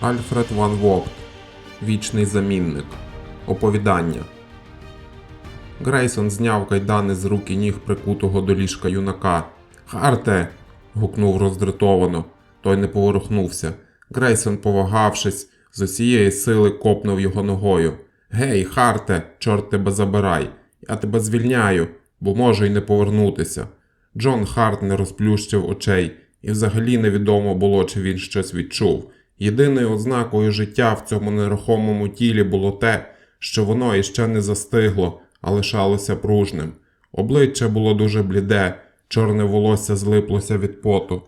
Альфред Ван Вогт Вічний замінник. Оповідання. Грейсон зняв кайдани з рук і ніг прикутого до ліжка юнака. Харте. гукнув роздратовано. Той не поворухнувся. Грейсон, повагавшись, з усієї сили копнув його ногою. Гей, Харте, чорт тебе забирай. Я тебе звільняю, бо можу й не повернутися. Джон Харт не розплющив очей, і взагалі невідомо було, чи він щось відчув. Єдиною ознакою життя в цьому нерухомому тілі було те, що воно іще не застигло, а лишалося пружним. Обличчя було дуже бліде, чорне волосся злиплося від поту.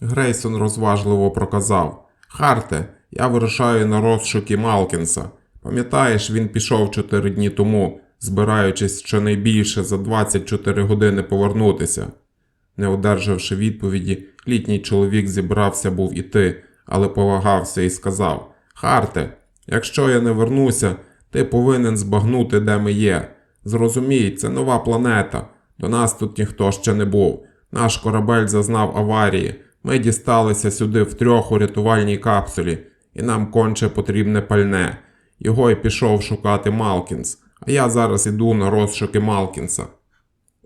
Грейсон розважливо проказав: Харте, я вирушаю на розшуки Малкінса. Пам'ятаєш, він пішов чотири дні тому, збираючись щонайбільше за 24 години повернутися. Не одержавши відповіді, літній чоловік зібрався був іти, але повагався і сказав: Харте, якщо я не вернуся, ти повинен збагнути, де ми є. Зрозумій, це нова планета. До нас тут ніхто ще не був. Наш корабель зазнав аварії. Ми дісталися сюди втрьох у рятувальній капсулі, і нам конче потрібне пальне. Його й пішов шукати Малкінс, а я зараз іду на розшуки Малкінса.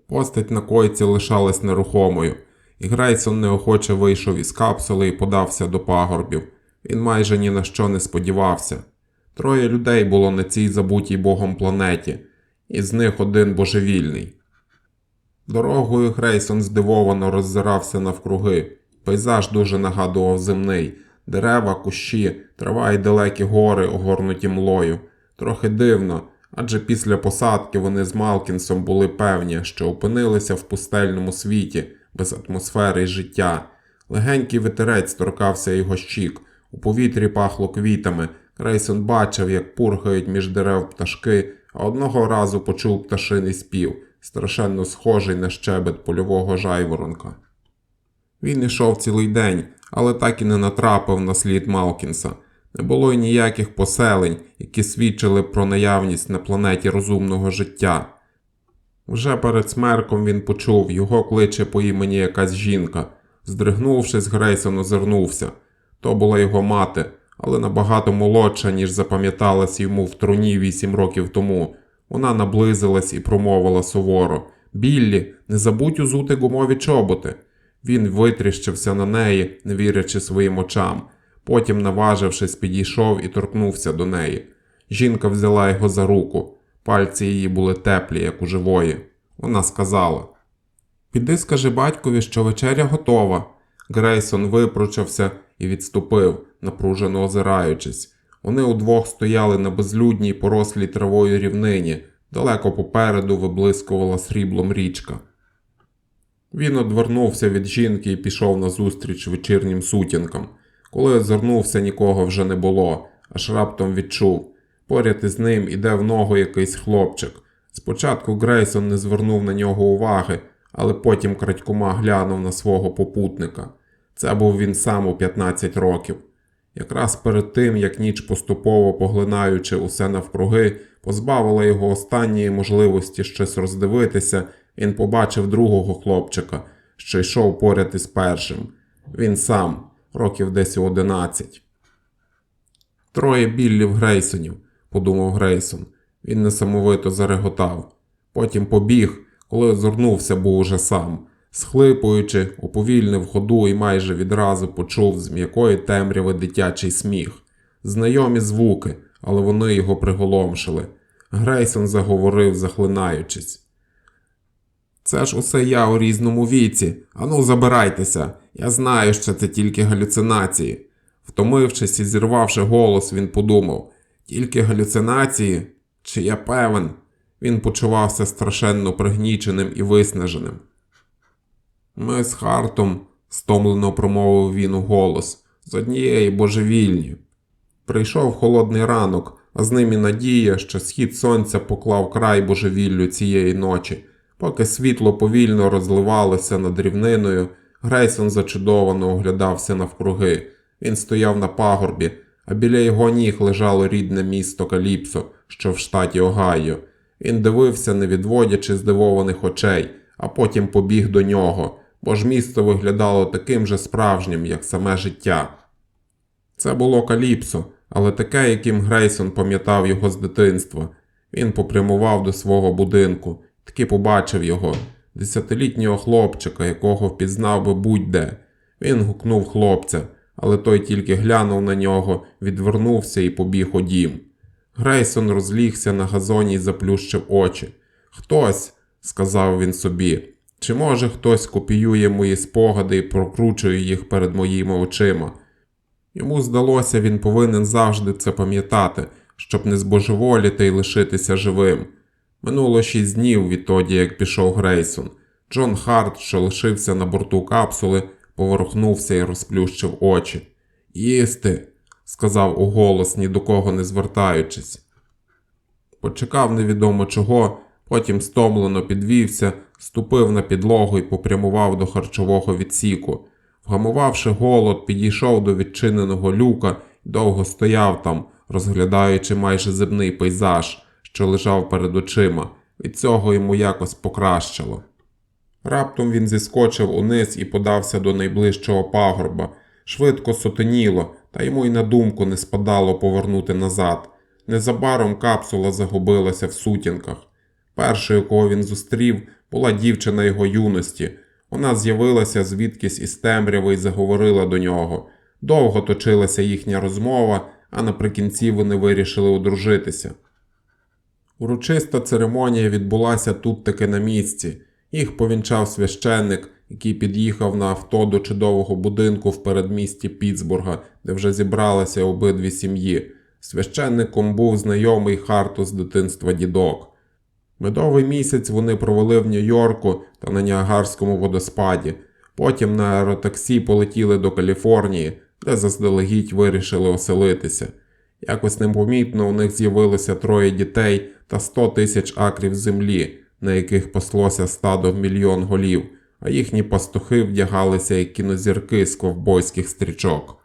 Постать на койці лишалась нерухомою, і Грейсон неохоче вийшов із капсули і подався до пагорбів. Він майже ні на що не сподівався. Троє людей було на цій забутій богом планеті, і з них один божевільний. Дорогою Грейсон здивовано роззирався навкруги. Пейзаж дуже нагадував земний дерева, кущі, трава й далекі гори, огорнуті млою. Трохи дивно, адже після посадки вони з Малкінсом були певні, що опинилися в пустельному світі, без атмосфери життя. Легенький ветерець торкався його щік, у повітрі пахло квітами. Грейсон бачив, як пурхають між дерев пташки, а одного разу почув пташиний спів, страшенно схожий на щебет польового жайворонка. Він ішов цілий день, але так і не натрапив на слід Малкінса. Не було й ніяких поселень, які свідчили про наявність на планеті розумного життя. Вже перед смерком він почув, його кличе по імені якась жінка. Здригнувшись, Грейсон озирнувся. То була його мати, але набагато молодша, ніж запам'яталась йому в труні вісім років тому. Вона наблизилась і промовила суворо Біллі, не забудь узути гумові чоботи. Він витріщився на неї, не вірячи своїм очам. Потім, наважившись, підійшов і торкнувся до неї. Жінка взяла його за руку. Пальці її були теплі, як у живої. Вона сказала: Піди, скажи батькові, що вечеря готова. Грейсон випручався і відступив, напружено озираючись. Вони удвох стояли на безлюдній порослій травою рівнині, далеко попереду виблискувала сріблом річка. Він одвернувся від жінки і пішов назустріч вечірнім сутінкам. Коли озирнувся, нікого вже не було, аж раптом відчув. Поряд із ним іде в ногу якийсь хлопчик. Спочатку Грейсон не звернув на нього уваги, але потім крадькома глянув на свого попутника. Це був він сам у 15 років. Якраз перед тим, як ніч поступово поглинаючи усе навкруги, позбавила його останньої можливості щось роздивитися, він побачив другого хлопчика, що йшов поряд із першим. Він сам, років десь у одинадцять. Троє біллів Грейсонів, подумав Грейсон. Він несамовито зареготав. Потім побіг, коли озирнувся, був уже сам. Схлипуючи, уповільнив ходу і майже відразу почув з м'якої темряви дитячий сміх. Знайомі звуки, але вони його приголомшили. Грейсон заговорив, захлинаючись. Це ж усе я у різному віці. Ану, забирайтеся. Я знаю, що це тільки галюцинації. Втомившись і зірвавши голос, він подумав тільки галюцинації? Чи я певен? Він почувався страшенно пригніченим і виснаженим. Ми з Хартом, стомлено промовив він у голос, з однієї божевільні. Прийшов холодний ранок, а з ним і надія, що схід сонця поклав край божевіллю цієї ночі. Поки світло повільно розливалося над рівниною, Грейсон зачудовано оглядався навкруги. Він стояв на пагорбі, а біля його ніг лежало рідне місто Каліпсо, що в штаті Огайо. Він дивився, не відводячи здивованих очей, а потім побіг до нього, бо ж місто виглядало таким же справжнім, як саме життя. Це було каліпсо, але таке, яким Грейсон пам'ятав його з дитинства. Він попрямував до свого будинку, таки побачив його, десятилітнього хлопчика, якого впізнав би будь-де. Він гукнув хлопця, але той тільки глянув на нього, відвернувся і побіг у дім. Грейсон розлігся на газоні і заплющив очі. Хтось, сказав він собі, чи може хтось копіює мої спогади і прокручує їх перед моїми очима. Йому здалося, він повинен завжди це пам'ятати, щоб не збожеволіти і лишитися живим. Минуло шість днів відтоді, як пішов Грейсон. Джон Харт, що лишився на борту капсули, поворухнувся і розплющив очі. Їсти, сказав уголос, ні до кого не звертаючись. Почекав невідомо чого, потім стомлено підвівся, ступив на підлогу і попрямував до харчового відсіку. Вгамувавши голод, підійшов до відчиненого люка і довго стояв там, розглядаючи майже земний пейзаж, що лежав перед очима. Від цього йому якось покращило. Раптом він зіскочив униз і подався до найближчого пагорба. Швидко сотеніло, та йому й на думку не спадало повернути назад. Незабаром капсула загубилася в сутінках. Першою, кого він зустрів, була дівчина його юності. Вона з'явилася звідкись із темряви і заговорила до нього. Довго точилася їхня розмова, а наприкінці вони вирішили одружитися. Урочиста церемонія відбулася тут таки на місці. Їх повінчав священник, який під'їхав на авто до чудового будинку в передмісті Пітсбурга, де вже зібралися обидві сім'ї. Священником був знайомий Харту з дитинства дідок. Медовий місяць вони провели в Нью-Йорку та на Ніагарському водоспаді. Потім на аеротаксі полетіли до Каліфорнії, де заздалегідь вирішили оселитися. Якось непомітно у них з'явилося троє дітей та 100 тисяч акрів землі, на яких паслося стадо в мільйон голів, а їхні пастухи вдягалися як кінозірки з ковбойських стрічок.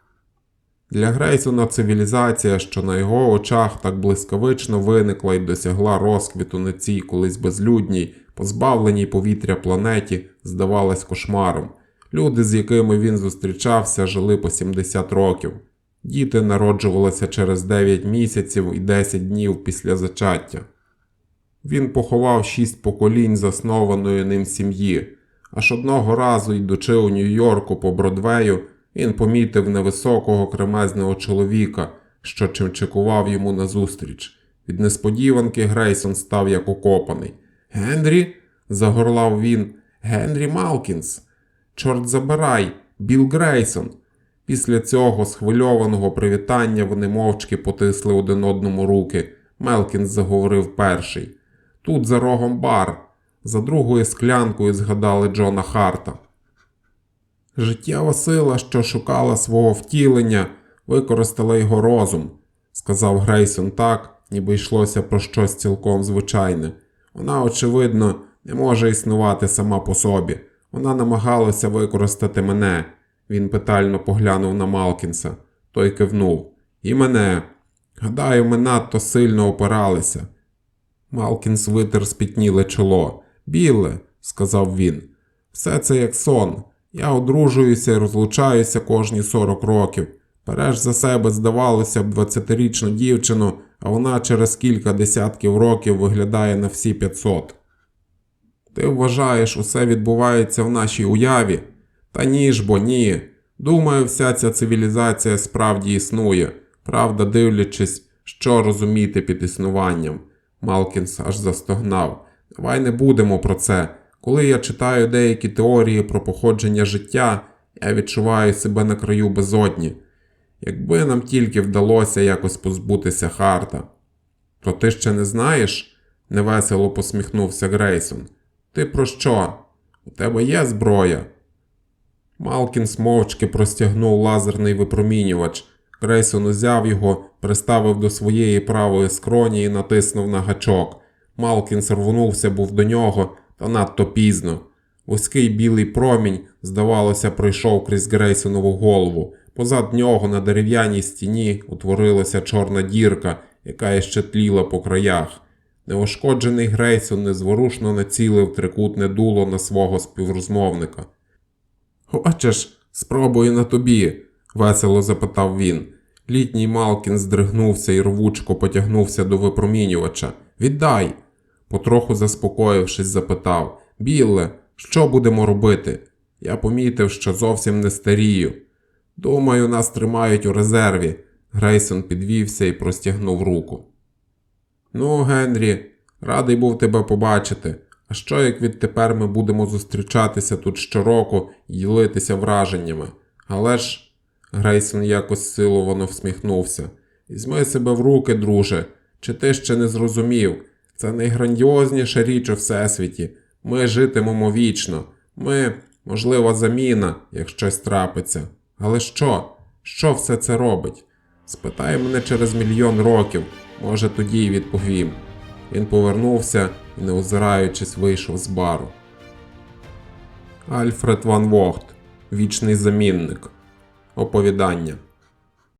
Для Грейсона цивілізація, що на його очах так блискавично виникла і досягла розквіту на цій колись безлюдній, позбавленій повітря планеті, здавалась кошмаром. Люди, з якими він зустрічався, жили по 70 років. Діти народжувалися через 9 місяців і 10 днів після зачаття. Він поховав шість поколінь заснованої ним сім'ї. Аж одного разу, йдучи у Нью-Йорку по Бродвею, він помітив невисокого кремезного чоловіка, що чимчикував йому назустріч. Від несподіванки Грейсон став як окопаний. Генрі? загорлав він. Генрі Малкінс. Чорт забирай, Біл Грейсон. Після цього схвильованого привітання вони мовчки потисли один одному руки. Мелкінс заговорив перший. Тут за рогом бар. За другою склянкою згадали Джона Харта. Життєва сила, що шукала свого втілення, використала його розум, сказав Грейсон так, ніби йшлося про щось цілком звичайне. Вона, очевидно, не може існувати сама по собі. Вона намагалася використати мене. Він питально поглянув на Малкінса. Той кивнув. І мене. Гадаю, ми надто сильно опиралися. Малкінс витер спітніле чоло. Біле, сказав він, все це як сон. Я одружуюся і розлучаюся кожні 40 років. Переш за себе здавалося б 20-річну дівчину, а вона через кілька десятків років виглядає на всі 500. Ти вважаєш, усе відбувається в нашій уяві? Та ні ж бо ні. Думаю, вся ця цивілізація справді існує, правда, дивлячись, що розуміти під існуванням. Малкінс аж застогнав. Давай не будемо про це. Коли я читаю деякі теорії про походження життя, я відчуваю себе на краю безодні. Якби нам тільки вдалося якось позбутися Харта. То ти ще не знаєш? невесело посміхнувся Грейсон. Ти про що? У тебе є зброя? Малкінс мовчки простягнув лазерний випромінювач. Грейсон узяв його, приставив до своєї правої скроні і натиснув на гачок. Малкінс рвонувся був до нього, та надто пізно. Вузький білий промінь, здавалося, пройшов крізь Грейсонову голову. Позад нього на дерев'яній стіні утворилася чорна дірка, яка іще тліла по краях. Неошкоджений Грейсон незворушно націлив трикутне дуло на свого співрозмовника. Хочеш, спробую на тобі? Весело запитав він. Літній Малкін здригнувся і рвучко потягнувся до випромінювача. Віддай! Потроху заспокоївшись, запитав Білле, що будемо робити? Я помітив, що зовсім не старію. Думаю, нас тримають у резерві. Грейсон підвівся і простягнув руку. Ну, Генрі, радий був тебе побачити. А що як відтепер ми будемо зустрічатися тут щороку і ділитися враженнями? Але ж. Грейсон якось силовано всміхнувся. Візьми себе в руки, друже. Чи ти ще не зрозумів? Це найграндіозніша річ у всесвіті. Ми житимемо вічно. Ми, можливо, заміна, як щось трапиться. Але що? Що все це робить? Спитай мене через мільйон років, може тоді й відповім. Він повернувся і, не озираючись, вийшов з бару. Альфред Ван Вогт. Вічний замінник. Оповідання.